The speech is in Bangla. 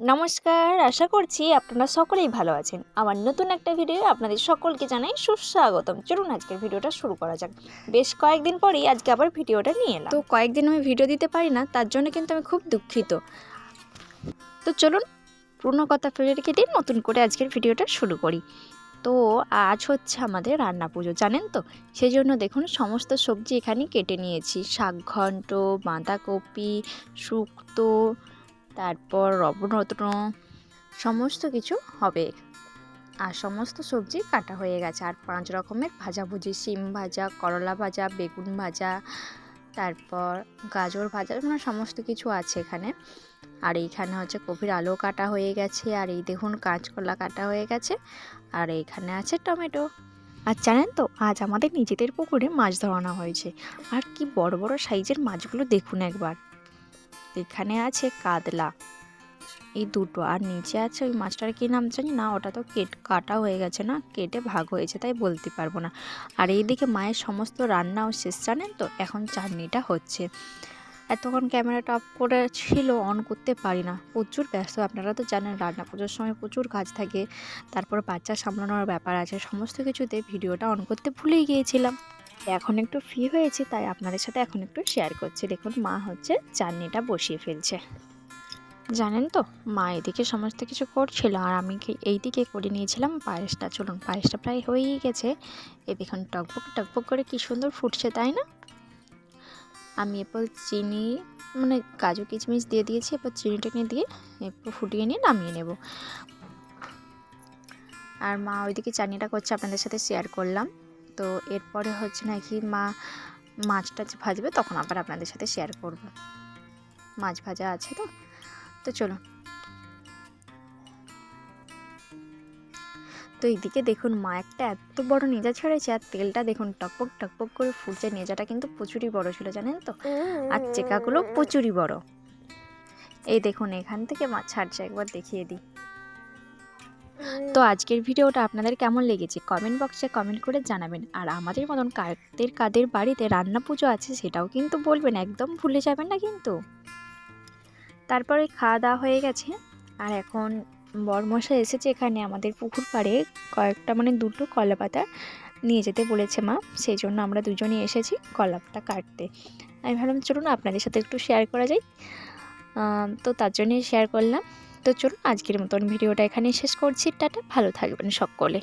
নমস্কার, আশা করছি আপনারা সকলেই ভালো আছেন। আমার নতুন একটা ভিডিও আপনাদের সকলকে জানাই সুস্বাগতম। চলুন আজকের ভিডিওটা শুরু করা যাক। বেশ কয়েকদিন পরেই আজকে আবার ভিডিওটা নিয়ে এলাম। তো কয়েকদিন আমি ভিডিও দিতে পারি না, তার জন্য কিন্তু আমি খুব দুঃখিত। তো চলুন, পুরনো কথা ফেলে রেখে দিন নতুন করে আজকের ভিডিওটা শুরু করি। তো আজ হচ্ছে আমাদের রান্না পুজো, জানেন তো? সেই জন্য দেখুন, সমস্ত সবজি এখানে কেটে নিয়েছি। শাক ঘন্ট বাঁধাকপি, শুক্তো তারপর রবনরত্ন সমস্ত কিছু হবে। আর সমস্ত সবজি কাটা হয়ে গেছে। আর পাঁচ রকমের ভাজাভুজি শিম ভাজা, করলা ভাজা, বেগুন ভাজা, তারপর গাজর ভাজা মানে সমস্ত কিছু আছে এখানে। আর এইখানে হচ্ছে কপির আলু কাটা হয়ে গেছে, আর এই দেখুন কাঁচকলা কাটা হয়ে গেছে, আর এইখানে আছে টমেটো। আর জানেন তো, আজ আমাদের নিজেদের পুকুরে মাছ ধরানো হয়েছে। আর কি বড় বড় সাইজের মাছগুলো দেখুন একবার। এখানে আছে কাতলা। এই দুটো, আর নিচে আছে ওই মাছটার কী নাম জানি? না, ওটা তো কেট, কাটা হয়ে গেছে না? কেটে ভাগ হয়েছে, তাই বলতে পারব না। আর এইদিকে মায়ের সমস্ত রান্নাও শেষ, জানেন তো? এখন চাটনিটা হচ্ছে। এতক্ষণ ক্যামেরাটা অফ করে ছিল, অন করতে পারি না। প্রচুর ব্যস্ত, আপনারা তো জানেন, রান্না পুজোর সময় প্রচুর কাজ থাকে। তারপর বাচ্চা সামলানোর ব্যাপার আছে, সমস্ত কিছুতে ভিডিওটা অন করতে ভুলেই গিয়েছিলাম। এখন একটু ফ্রি হয়েছি, তাই আপনাদের সাথে এখন একটু শেয়ার করছি। দেখুন, মা হচ্ছে চাটনিটা বসিয়ে ফেলছে। জানেন তো, মা এদিকে সমস্ত কিছু করছিল, আর আমি কি- এইদিকে করে নিয়েছিলাম পায়েসটা। চলুন, পায়েসটা প্রায় হয়েই গেছে। এ দেখুন টকবক টকবক করে কি সুন্দর ফুটছে, তাই না? আমি এরপর চিনি মানে কাজু কিচমিচ দিয়ে দিয়েছি, এরপর চিনি টিনি দিয়ে এরপর ফুটিয়ে নিয়ে নামিয়ে নেব। আর মা ওইদিকে চাটনিটা করছে, আপনাদের সাথে শেয়ার করলাম। তো এরপরে হচ্ছে নাকি মা মাছটা যে ভাজবে, তখন আবার আপনাদের সাথে শেয়ার করব। মাছ ভাজা আছে তো? তো চলো তো এইদিকে দেখুন, মা একটা এত বড় নেজা ছেড়েছে আর তেলটা দেখুন টকপক টকপক করে ফুটছে। নেজাটা কিন্তু প্রচুরই বড় ছিল, জানেন তো? আর চেকাগুলো প্রচুরই বড়। এই দেখুন, এখান থেকে মাছ ছাড়ছে, একবার দেখিয়ে দিই। তো আজকের ভিডিওটা আপনাদের কেমন লেগেছে? কমেন্ট বক্সে কমেন্ট করে জানাবেন। আর আমাদের মতন কাদের কাদের বাড়িতে রান্না পুজো আছে সেটাও কিন্তু বলবেন, একদম ভুলে যাবেন না কিন্তু। তারপরে খাওয়া দাওয়া হয়ে গেছে। আর এখন বরমশা এসেছে এখানে আমাদের পুকুর পাড়ে, কয়েকটা মানে দুটো কলা পাতা নিয়ে যেতে বলেছে মা, সেই জন্য আমরা দুজনই এসেছি কলাটা কাটতে। আমি ভাবলাম, চলুন আপনাদের সাথে একটু শেয়ার করা যায় তো তার জন্যই শেয়ার করলাম। তো চলুন আজকের মতন ভিডিওটা এখানেই শেষ করছি। টাটা ভালো থাকবেন সকলে।